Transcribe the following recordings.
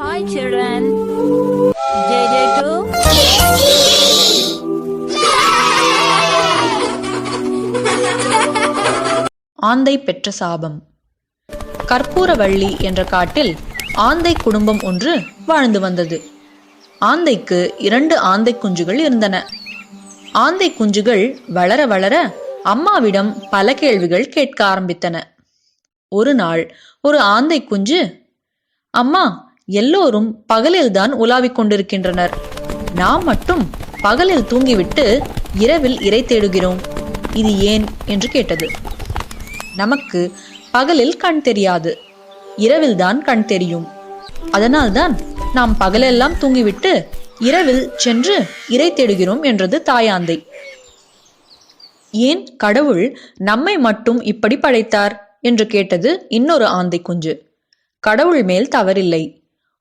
Hi children. JJ2. ஆந்தை பெற்ற சாபம் கற்பூரவள்ளி என்ற காட்டில் ஆந்தை குடும்பம் ஒன்று வாழ்ந்து வந்தது ஆந்தைக்கு இரண்டு ஆந்தை குஞ்சுகள் இருந்தன ஆந்தை குஞ்சுகள் வளர வளர அம்மாவிடம் பல கேள்விகள் கேட்க ஆரம்பித்தன ஒரு நாள் ஒரு ஆந்தை குஞ்சு அம்மா எல்லோரும் பகலில்தான் உலாவிக் கொண்டிருக்கின்றனர். நாம் மட்டும் பகலில் தூங்கிவிட்டு இரவில் இரை தேடுகிறோம். இது ஏன் என்று கேட்டது. நமக்கு பகலில் கண் தெரியாது. இரவில்தான் கண் தெரியும். அதனால்தான் நாம் பகலெல்லாம் தூங்கிவிட்டு இரவில் சென்று இரை தேடுகிறோம் என்றது தாயாந்தை. ஏன் கடவுள் நம்மை மட்டும் இப்படி படைத்தார்? என்று கேட்டது இன்னொரு ஆந்தை குஞ்சு கடவுள் மேல் தவறில்லை.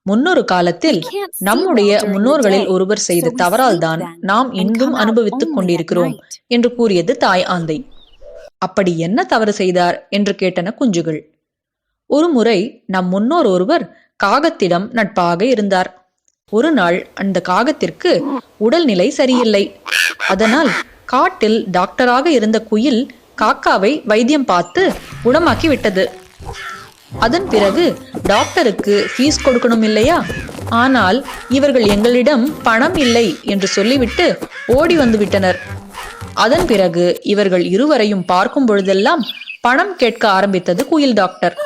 முன்னொரு காலத்தில் நம்முடைய முன்னோர்களில் ஒருவர் செய்த தவறால்தான் நாம் இன்றும் அனுபவித்துக் கொண்டிருக்கிறோம் என்று கூறியது தாய் ஆந்தை. அப்படி என்ன தவறு செய்தார் என்று கேட்டன குஞ்சுகள். ஒரு முறை நம் முன்னோர் ஒருவர் காகத்திடம் நட்பாக இருந்தார். ஒரு நாள் அந்த காகத்திற்கு உடல்நிலை சரியில்லை. அதனால் காட்டில் டாக்டராக இருந்த குயில் காக்காவை வைத்தியம் பார்த்து குணமாக்கி விட்டது. அதன் பிறகு டாக்டருக்கு ஃபீஸ் கொடுக்கணும் இல்லையா? ஆனால் இவர்கள் எங்களிடம் பணம் இல்லை என்று சொல்லிவிட்டு ஓடி வந்து விட்டனர். அதன் பிறகு இவர்கள் இருவரையும் பார்க்கும் பொழுதெல்லாம் பணம் கேட்க ஆரம்பித்தது குயில் டாக்டர்.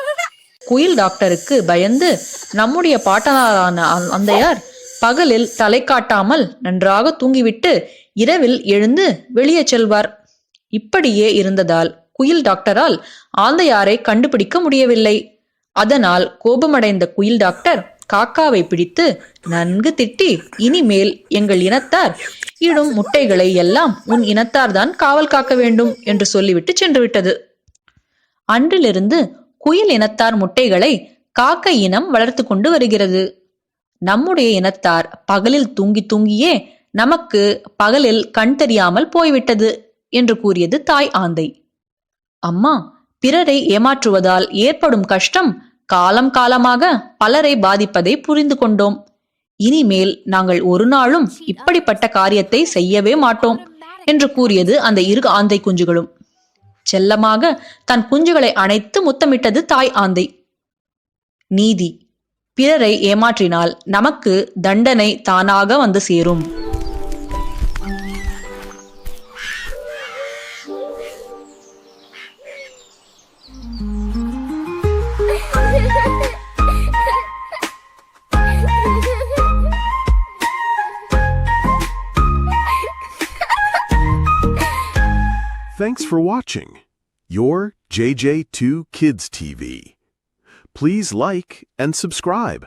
குயில் டாக்டருக்கு பயந்து நம்முடைய பாட்டனாரான அந்தையார் பகலில் தலை காட்டாமல் நன்றாக தூங்கிவிட்டு இரவில் எழுந்து வெளியே செல்வார். இப்படியே இருந்ததால் குயில் டாக்டரால் ஆந்தையாரை கண்டுபிடிக்க முடியவில்லை. அதனால் கோபமடைந்த குயில் டாக்டர் காக்காவை பிடித்து நன்கு திட்டி இனிமேல் எங்கள் இனத்தார் இடும் முட்டைகளை எல்லாம் உன் இனத்தார்தான் காவல் காக்க வேண்டும் என்று சொல்லிவிட்டு சென்று விட்டது அன்றிலிருந்து குயில் இனத்தார் முட்டைகளை காக்கை இனம் வளர்த்து கொண்டு வருகிறது. நம்முடைய இனத்தார் பகலில் தூங்கி தூங்கியே நமக்கு பகலில் கண் தெரியாமல் போய்விட்டது என்று கூறியது தாய் ஆந்தை. அம்மா பிறரை ஏமாற்றுவதால் ஏற்படும் கஷ்டம் காலம் காலமாக பலரை பாதிப்பதை புரிந்து கொண்டோம். இனிமேல் நாங்கள் ஒரு நாளும் இப்படிப்பட்ட காரியத்தை செய்யவே மாட்டோம் என்று கூறியது அந்த இரு ஆந்தை குஞ்சுகளும். செல்லமாக தன் குஞ்சுகளை அணைத்து முத்தமிட்டது தாய் ஆந்தை. நீதி பிறரை ஏமாற்றினால் நமக்கு தண்டனை தானாக வந்து சேரும். Thanks for watching. Your JJ2 Kids TV. Please like and subscribe.